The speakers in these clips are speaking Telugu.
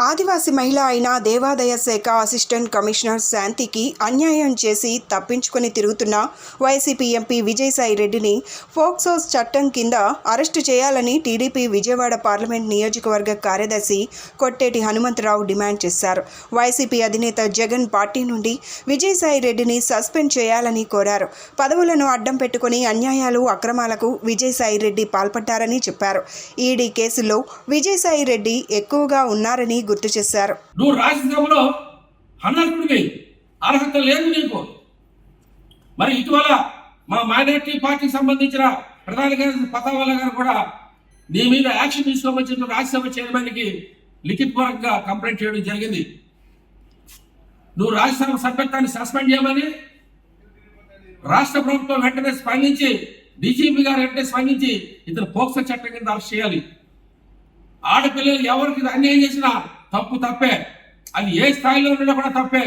ఆదివాసీ మహిళ అయిన దేవాదాయ శాఖ అసిస్టెంట్ కమిషనర్ శాంతికి అన్యాయం చేసి తప్పించుకొని తిరుగుతున్న వైసీపీ ఎంపీ విజయసాయి రెడ్డిని ఫోక్సోస్ చట్టం కింద అరెస్టు చేయాలని టీడీపీ విజయవాడ పార్లమెంట్ నియోజకవర్గ కార్యదర్శి కొట్టేటి హనుమంతరావు డిమాండ్ చేశారు. వైసీపీ అధినేత జగన్ పార్టీ నుండి విజయసాయి రెడ్డిని సస్పెండ్ చేయాలని కోరారు. పదవులను అడ్డం పెట్టుకుని అన్యాయాలు అక్రమాలకు విజయసాయి రెడ్డి పాల్పడ్డారని చెప్పారు. ఈడీ కేసులో విజయసాయి రెడ్డి ఎక్కువగా ఉన్నారని గుర్తు చేశారు. నువ్వు రాజ్యసభలో అనర్హుడివి అర్హత లేదు నీకు. మరి ఇటీవల మా మైనార్టీ పార్టీకి సంబంధించిన ప్రధాన గారి పతావాల గారు కూడా నీ మీద యాక్షన్ తీసుకోమని రాజ్యసభ చైర్మన్కి లిఖితపూర్వకంగా కంప్లైంట్ చేయడం జరిగింది. నువ్వు రాజ్యసభ సభ్యత్వాన్ని సస్పెండ్ చేయమని రాష్ట్ర ప్రభుత్వం వెంటనే స్పందించి డీజీపీ గారు వెంటనే స్పందించి ఇతను పోక్సో చట్టం కింద అరెస్ట్ చేయాలి. ఆడపిల్లలు ఎవరికి అన్యాయం చేసినా తప్పు తప్పే. అది ఏ స్థాయిలో ఉన్నా కూడా తప్పే.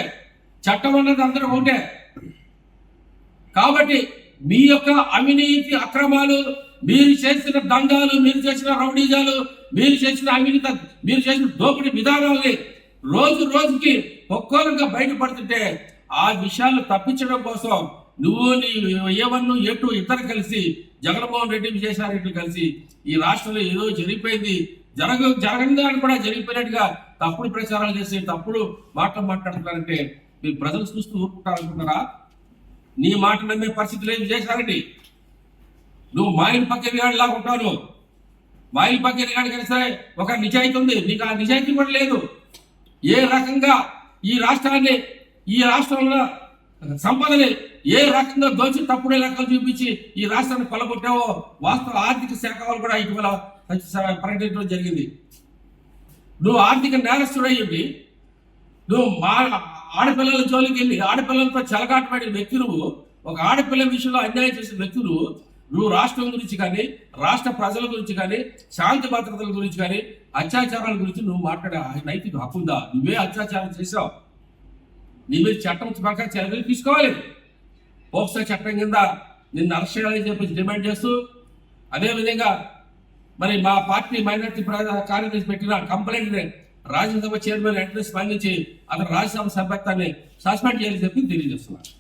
చట్టం అన్నది అందరూ ఒకటే. కాబట్టి మీ యొక్క అవినీతి అక్రమాలు మీరు చేసిన దందాలు మీరు చేసిన రౌడీజాలు మీరు చేసిన అవినీతి మీరు చేసిన దోపిడీ విధానాలని రోజు రోజుకి ఒక్కొక్కరుగా బయటపడుతుంటే ఆ విషయాలు తప్పించడం కోసం నువ్వు నీ ఏవన్ను ఎటు ఇద్దరు కలిసి జగన్మోహన్ రెడ్డి విజయసాయి రెడ్డి కలిసి ఈ రాష్ట్రంలో ఏదో జరిగిపోయింది. జరగ జరగని కూడా జరిగిపోయినట్టుగా తప్పుడు ప్రచారాలు చేసి తప్పుడు మాటలు మాట్లాడుతున్నారంటే మీరు ప్రజలు చూస్తూ ఊరుకుంటారనుకుంటారా నీ మాట నమ్మే పరిస్థితి లేదు చేశారండి. నువ్వు మాయిల పక్కన లాగా ఉంటావు మాయిల పక్కన గాడికైనా సరే ఒక నిజాయితీ ఉంది. నీకు ఆ నిజాయితీ కూడా లేదు. ఏ రకంగా ఈ రాష్ట్రాన్ని ఈ రాష్ట్రంలో సంపదని ఏ రకంగా దోచి తప్పుడు లెక్కలు చూపించి ఈ రాష్ట్రాన్ని కొలగొట్టావో వాస్తవ ఆర్థిక శాఖ వాళ్ళు కూడా ఇటీవల ప్రకటించడం జరిగింది. నువ్వు ఆర్థిక నేరస్తుడయ్యింది నువ్వు మా ఆడపిల్లల జోలికి వెళ్ళి ఆడపిల్లలతో చెలగాటపడిన వ్యక్తి నువ్వు ఒక ఆడపిల్ల విషయంలో అన్యాయం చేసిన వ్యక్తి నువ్వు నువ్వు రాష్ట్రం గురించి కానీ రాష్ట్ర ప్రజల గురించి కానీ శాంతి భద్రతల గురించి కానీ అత్యాచారాల గురించి నువ్వు మాట్లాడే నైతిక హక్కుందా నువ్వే అత్యాచారం చేసావు నీ మీద చట్టం ప్రకారం చర్యలు తీసుకోవాలి. పోక్సో చట్టం కింద నిన్ను అరెస్ట్ చేయాలని చెప్పి డిమాండ్ చేస్తూ అదేవిధంగా మరి మా పార్టీ మైనార్టీ కార్యదర్శి పెట్టిన కంప్లైంట్ రాజ్యసభ చైర్మన్ వెంటనే స్పందించి అతను రాజ్యసభ సభ్యత్వాన్ని సస్పెండ్ చేయాలని చెప్పి తెలియజేస్తున్నారు.